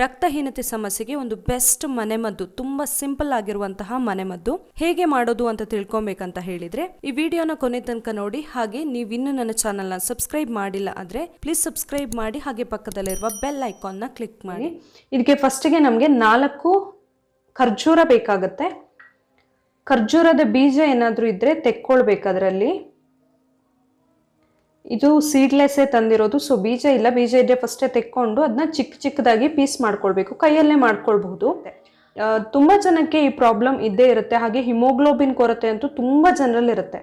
ರಕ್ತಹೀನತೆ ಸಮಸ್ಯೆಗೆ ಒಂದು ಬೆಸ್ಟ್ ಮನೆಮದ್ದು, ತುಂಬಾ ಸಿಂಪಲ್ ಆಗಿರುವಂತಹ ಮನೆಮದ್ದು. ಹೇಗೆ ಮಾಡೋದು ಅಂತ ತಿಳ್ಕೊಬೇಕಂತ ಹೇಳಿದ್ರೆ, ಈ ವಿಡಿಯೋನ ಕೊನೆ ತನಕ ನೋಡಿ, ಹಾಗೆ ನೀವಿನ್ನೂ ನನ್ನ ಚಾನಲ್ನ ಸಬ್ಸ್ಕ್ರೈಬ್ ಮಾಡಿಲ್ಲ ಆದ್ರೆ ಪ್ಲೀಸ್ ಸಬ್ಸ್ಕ್ರೈಬ್ ಮಾಡಿ, ಹಾಗೆ ಪಕ್ಕದಲ್ಲಿರುವ ಬೆಲ್ ಐಕಾನ್ನ ಕ್ಲಿಕ್ ಮಾಡಿ. ಇದಕ್ಕೆ ಫಸ್ಟಿಗೆ ನಮಗೆ ನಾಲ್ಕು ಖರ್ಜೂರ ಬೇಕಾಗತ್ತೆ. ಖರ್ಜೂರದ ಬೀಜ ಏನಾದರೂ ಇದ್ದರೆ ತೆಕ್ಕೊಳ್ಬೇಕು ಅದರಲ್ಲಿ. ಇದು ಸೀಡ್ಲೆಸ್ಸೇ ತಂದಿರೋದು. ಸೊ ಬೀಜ ಇಲ್ಲ. ಬೀಜ ಇದೆ ಫಸ್ಟೇ ತೆಕ್ಕೊಂಡು ಅದನ್ನ ಚಿಕ್ಕ ಚಿಕ್ಕದಾಗಿ ಪೀಸ್ ಮಾಡ್ಕೊಳ್ಬೇಕು. ಕೈಯಲ್ಲೇ ಮಾಡ್ಕೊಳ್ಬಹುದು. ತುಂಬ ಜನಕ್ಕೆ ಈ ಪ್ರಾಬ್ಲಮ್ ಇದ್ದೇ ಇರುತ್ತೆ. ಹಾಗೆ ಹಿಮೋಗ್ಲೋಬಿನ್ ಕೊರತೆ ಅಂತೂ ತುಂಬಾ ಜನರಲ್ಲಿರುತ್ತೆ.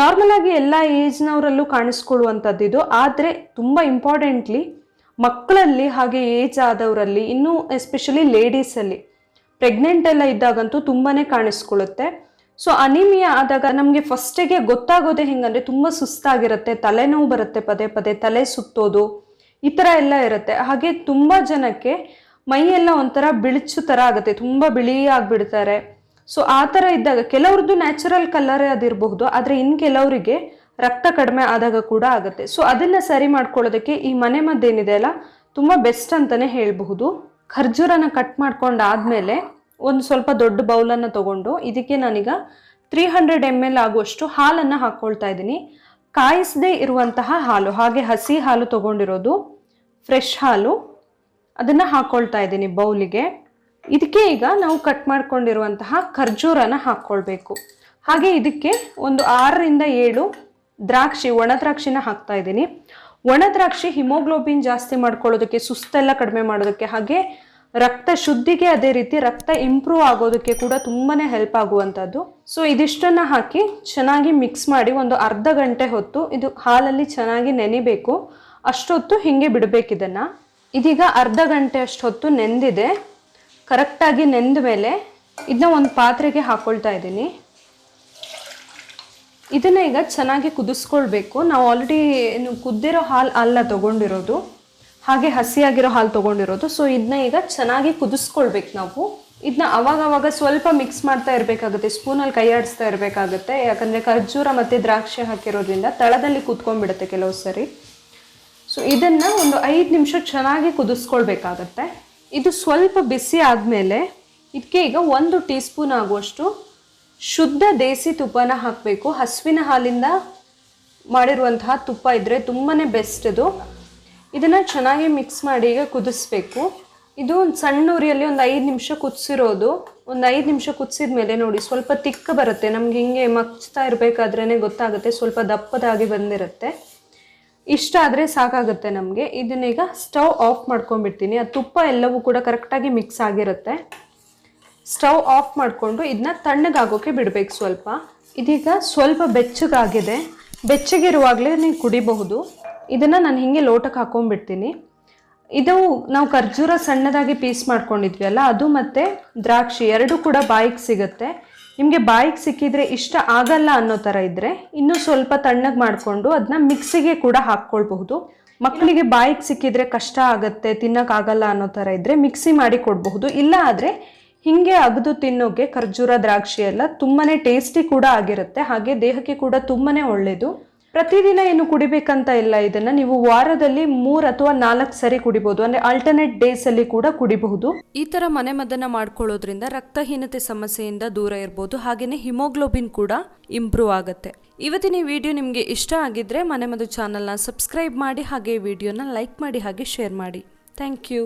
ನಾರ್ಮಲ್ ಆಗಿ ಎಲ್ಲ ಏಜ್ನವರಲ್ಲೂ ಕಾಣಿಸ್ಕೊಳ್ಳುವಂಥದ್ದು ಇದು. ಆದರೆ ತುಂಬ ಇಂಪಾರ್ಟೆಂಟ್ಲಿ ಮಕ್ಕಳಲ್ಲಿ ಹಾಗೆ ಏಜ್ ಆದವರಲ್ಲಿ, ಇನ್ನೂ ಎಸ್ಪೆಷಲಿ ಲೇಡೀಸಲ್ಲಿ ಪ್ರೆಗ್ನೆಂಟ್ ಎಲ್ಲ ಇದ್ದಾಗಂತೂ ತುಂಬಾ ಕಾಣಿಸ್ಕೊಳ್ಳುತ್ತೆ. ಸೊ ಅನಿಮಿಯಾ ಆದಾಗ ನಮಗೆ ಫಸ್ಟಿಗೆ ಗೊತ್ತಾಗೋದೇ ಹೆಂಗಂದ್ರೆ ತುಂಬ ಸುಸ್ತಾಗಿರುತ್ತೆ, ತಲೆನೋವು ಬರುತ್ತೆ ಪದೇ ಪದೇ, ತಲೆ ಸುತ್ತೋದು, ಈ ಥರ ಎಲ್ಲ ಇರುತ್ತೆ. ಹಾಗೆ ತುಂಬ ಜನಕ್ಕೆ ಮೈಯೆಲ್ಲ ಒಂಥರ ಬಿಳಿಚು ಥರ ಆಗುತ್ತೆ, ತುಂಬ ಬಿಳಿ ಆಗಿಬಿಡ್ತಾರೆ. ಸೊ ಆ ಥರ ಇದ್ದಾಗ ಕೆಲವ್ರದ್ದು ನ್ಯಾಚುರಲ್ ಕಲರೇ ಅದಿರಬಹುದು, ಆದರೆ ಇನ್ನು ಕೆಲವರಿಗೆ ರಕ್ತ ಕಡಿಮೆ ಆದಾಗ ಕೂಡ ಆಗುತ್ತೆ. ಸೊ ಅದನ್ನ ಸರಿ ಮಾಡ್ಕೊಳ್ಳೋದಕ್ಕೆ ಈ ಮನೆ ಮದ್ದೇನಿದೆ ಅಲ್ಲ, ತುಂಬ ಬೆಸ್ಟ್ ಅಂತಲೇ ಹೇಳಬಹುದು. ಖರ್ಜೂರನ ಕಟ್ ಮಾಡ್ಕೊಂಡಾದ್ಮೇಲೆ ಒಂದು ಸ್ವಲ್ಪ ದೊಡ್ಡ ಬೌಲನ್ನು ತಗೊಂಡು ಇದಕ್ಕೆ ನಾನೀಗ ತ್ರೀ ಹಂಡ್ರೆಡ್ ಎಂ ಎಲ್ ಆಗುವಷ್ಟು ಹಾಲನ್ನು ಹಾಕ್ಕೊಳ್ತಾ ಇದ್ದೀನಿ. ಕಾಯಿಸದೇ ಇರುವಂತಹ ಹಾಲು, ಹಾಗೆ ಹಸಿ ಹಾಲು ತೊಗೊಂಡಿರೋದು ಫ್ರೆಶ್ ಹಾಲು, ಅದನ್ನು ಹಾಕ್ಕೊಳ್ತಾ ಇದ್ದೀನಿ ಬೌಲಿಗೆ. ಇದಕ್ಕೆ ಈಗ ನಾವು ಕಟ್ ಮಾಡ್ಕೊಂಡಿರುವಂತಹ ಖರ್ಜೂರನ ಹಾಕ್ಕೊಳ್ಬೇಕು. ಹಾಗೆ ಇದಕ್ಕೆ ಒಂದು ಆರರಿಂದ ಏಳು ದ್ರಾಕ್ಷಿ, ಒಣ ದ್ರಾಕ್ಷಿನ ಹಾಕ್ತಾ ಇದ್ದೀನಿ. ಒಣ ದ್ರಾಕ್ಷಿ ಹಿಮೋಗ್ಲೋಬಿನ್ ಜಾಸ್ತಿ ಮಾಡ್ಕೊಳ್ಳೋದಕ್ಕೆ, ಸುಸ್ತೆಲ್ಲ ಕಡಿಮೆ ಮಾಡೋದಕ್ಕೆ ಹಾಗೆ ರಕ್ತ ಶುದ್ಧಿಗೆ ಅದೇ ರೀತಿ ರಕ್ತ ಇಂಪ್ರೂವ್ ಆಗೋದಕ್ಕೆ ಕೂಡ ತುಂಬಾ ಹೆಲ್ಪ್ ಆಗುವಂಥದ್ದು. ಸೊ ಇದಿಷ್ಟನ್ನ ಹಾಕಿ ಚೆನ್ನಾಗಿ ಮಿಕ್ಸ್ ಮಾಡಿ ಒಂದು ಅರ್ಧ ಗಂಟೆ ಹೊತ್ತು ಇದು ಹಾಲಲ್ಲಿ ಚೆನ್ನಾಗಿ ನೆನಿಬೇಕು. ಅಷ್ಟೊತ್ತು ಹಿಂಗೆ ಬಿಡಬೇಕು ಇದನ್ನ. ಇದೀಗ ಅರ್ಧ ಗಂಟೆ ಅಷ್ಟು ಹೊತ್ತು ನೆಂದಿದೆ. ಕರೆಕ್ಟಾಗಿ ನೆಂದ ಮೇಲೆ ಇದನ್ನ ಒಂದು ಪಾತ್ರೆಗೆ ಹಾಕೊಳ್ತಾ ಇದ್ದೀನಿ. ಇದನ್ನ ಈಗ ಚೆನ್ನಾಗಿ ಕುದಿಸ್ಕೊಳ್ಬೇಕು. ನಾವು ಆಲ್ರೆಡಿ ಕುದ್ದಿರೋ ಹಾಲು ಅಲ್ಲ ತಗೊಂಡಿರೋದು. ಹಾಗೆ ಹಸಿಯಾಗಿರೋ ಹಾಲು ತೊಗೊಂಡಿರೋದು. ಸೊ ಇದನ್ನ ಈಗ ಚೆನ್ನಾಗಿ ಕುದಿಸ್ಕೊಳ್ಬೇಕು ನಾವು. ಇದನ್ನ ಅವಾಗ ಅವಾಗ ಸ್ವಲ್ಪ ಮಿಕ್ಸ್ ಮಾಡ್ತಾ ಇರಬೇಕಾಗುತ್ತೆ. ಸ್ಪೂನಲ್ಲಿ ಕೈ ಆಡಿಸ್ತಾ ಇರಬೇಕಾಗುತ್ತೆ. ಯಾಕಂದರೆ ಖರ್ಜೂರ ಮತ್ತು ದ್ರಾಕ್ಷಿ ಹಾಕಿರೋದ್ರಿಂದ ತಳದಲ್ಲಿ ಕೂತ್ಕೊಂಡ್ಬಿಡುತ್ತೆ ಕೆಲವು ಸರಿ. ಸೊ ಇದನ್ನು ಒಂದು ಐದು ನಿಮಿಷ ಚೆನ್ನಾಗಿ ಕುದಿಸ್ಕೊಳ್ಬೇಕಾಗತ್ತೆ. ಇದು ಸ್ವಲ್ಪ ಬಿಸಿ ಆದಮೇಲೆ ಇದಕ್ಕೆ ಈಗ ಒಂದು ಟೀ ಸ್ಪೂನ್ ಆಗುವಷ್ಟು ಶುದ್ಧ ದೇಸಿ ತುಪ್ಪನ ಹಾಕಬೇಕು. ಹಸುವಿನ ಹಾಲಿಂದ ಮಾಡಿರುವಂತಹ ತುಪ್ಪ ಇದ್ದರೆ ತುಂಬಾ ಬೆಸ್ಟ್ ಇದು. ಇದನ್ನು ಚೆನ್ನಾಗಿ ಮಿಕ್ಸ್ ಮಾಡಿ ಈಗ ಕುದಿಸ್ಬೇಕು. ಇದು ಒಂದು ಸಣ್ಣ ಉರಿಯಲ್ಲಿ ಒಂದು ಐದು ನಿಮಿಷ ಕುದಿಸಿರೋದು. ಒಂದು ಐದು ನಿಮಿಷ ಕುದಿಸಿದ ಮೇಲೆ ನೋಡಿ, ಸ್ವಲ್ಪ ತಿಕ್ಕ ಬರುತ್ತೆ. ನಮ್ಗೆ ಹಿಂಗೆ ಮಗ್ಚ್ತಾ ಇರಬೇಕಾದ್ರೇ ಗೊತ್ತಾಗುತ್ತೆ, ಸ್ವಲ್ಪ ದಪ್ಪದಾಗಿ ಬಂದಿರುತ್ತೆ. ಇಷ್ಟ ಆದರೆ ಸಾಕಾಗುತ್ತೆ ನಮಗೆ. ಇದನ್ನೀಗ ಸ್ಟವ್ ಆಫ್ ಮಾಡ್ಕೊಂಡ್ಬಿಡ್ತೀನಿ. ಆ ತುಪ್ಪ ಎಲ್ಲವೂ ಕೂಡ ಕರೆಕ್ಟಾಗಿ ಮಿಕ್ಸ್ ಆಗಿರುತ್ತೆ. ಸ್ಟವ್ ಆಫ್ ಮಾಡಿಕೊಂಡು ಇದನ್ನ ತಣ್ಣಗಾಗೋಕೆ ಬಿಡಬೇಕು ಸ್ವಲ್ಪ. ಇದೀಗ ಸ್ವಲ್ಪ ಬೆಚ್ಚಗಾಗಿದೆ. ಬೆಚ್ಚಗಿರುವಾಗಲೇ ನೀವು ಕುಡಿಬಹುದು. ಇದನ್ನು ನಾನು ಹಿಂಗೆ ಲೋಟಕ್ಕೆ ಹಾಕೊಂಡ್ಬಿಡ್ತೀನಿ. ಇದು ನಾವು ಖರ್ಜೂರ ಸಣ್ಣದಾಗಿ ಪೀಸ್ ಮಾಡ್ಕೊಂಡಿದ್ವಿ ಅಲ್ಲ, ಅದು ಮತ್ತು ದ್ರಾಕ್ಷಿ ಎರಡು ಕೂಡ ಬಾಯಿಗೆ ಸಿಗುತ್ತೆ. ನಿಮಗೆ ಬಾಯಿಗೆ ಸಿಕ್ಕಿದ್ರೆ ಇಷ್ಟ ಆಗಲ್ಲ ಅನ್ನೋ ಥರ ಇದ್ದರೆ ಇನ್ನೂ ಸ್ವಲ್ಪ ತಣ್ಣಗೆ ಮಾಡಿಕೊಂಡು ಅದನ್ನ ಮಿಕ್ಸಿಗೆ ಕೂಡ ಹಾಕ್ಕೊಳ್ಬಹುದು. ಮಕ್ಕಳಿಗೆ ಬಾಯಿಗೆ ಸಿಕ್ಕಿದ್ರೆ ಕಷ್ಟ ಆಗುತ್ತೆ ತಿನ್ನೋಕ್ಕಾಗಲ್ಲ ಅನ್ನೋ ಥರ ಇದ್ದರೆ ಮಿಕ್ಸಿ ಮಾಡಿ ಕೊಡಬಹುದು. ಇಲ್ಲ ಆದರೆ ಹೀಗೆ ಅಗದು ತಿನ್ನೋಕೆ ಖರ್ಜೂರ ದ್ರಾಕ್ಷಿ ಎಲ್ಲ ತುಂಬಾ ಟೇಸ್ಟಿ ಕೂಡ ಆಗಿರುತ್ತೆ, ಹಾಗೆ ದೇಹಕ್ಕೆ ಕೂಡ ತುಂಬಾ ಒಳ್ಳೆಯದು ಪ್ರತಿದಿನ ಏನು ಕುಡಿಬೇಕಂತ ಇಲ್ಲ. ಇದನ್ನ ನೀವು ವಾರದಲ್ಲಿ ಮೂರ್ ಅಥವಾ ನಾಲ್ಕು ಸರಿ ಕುಡಿಬಹುದು ಅಂದ್ರೆ ಆಲ್ಟರ್ನೇಟ್ ಡೇಸ್ ಅಲ್ಲಿ ಕೂಡ ಕುಡಿಬಹುದು. ಈ ತರ ಮನೆಮದ್ದನ್ನ ಮಾಡ್ಕೊಳ್ಳೋದ್ರಿಂದ ರಕ್ತಹೀನತೆ ಸಮಸ್ಯೆಯಿಂದ ದೂರ ಇರಬಹುದು ಹಾಗೇನೆ ಹಿಮೋಗ್ಲೋಬಿನ್ ಕೂಡ ಇಂಪ್ರೂವ್ ಆಗುತ್ತೆ. ಇವತ್ತಿನ ಈ ವಿಡಿಯೋ ನಿಮಗೆ ಇಷ್ಟ ಆಗಿದ್ರೆ ಮನೆಮದ್ದು ಚಾನಲ್ನ ಸಬ್ಸ್ಕ್ರೈಬ್ ಮಾಡಿ, ಹಾಗೆ ವಿಡಿಯೋನ ಲೈಕ್ ಮಾಡಿ, ಹಾಗೆ ಶೇರ್ ಮಾಡಿ. Thank you.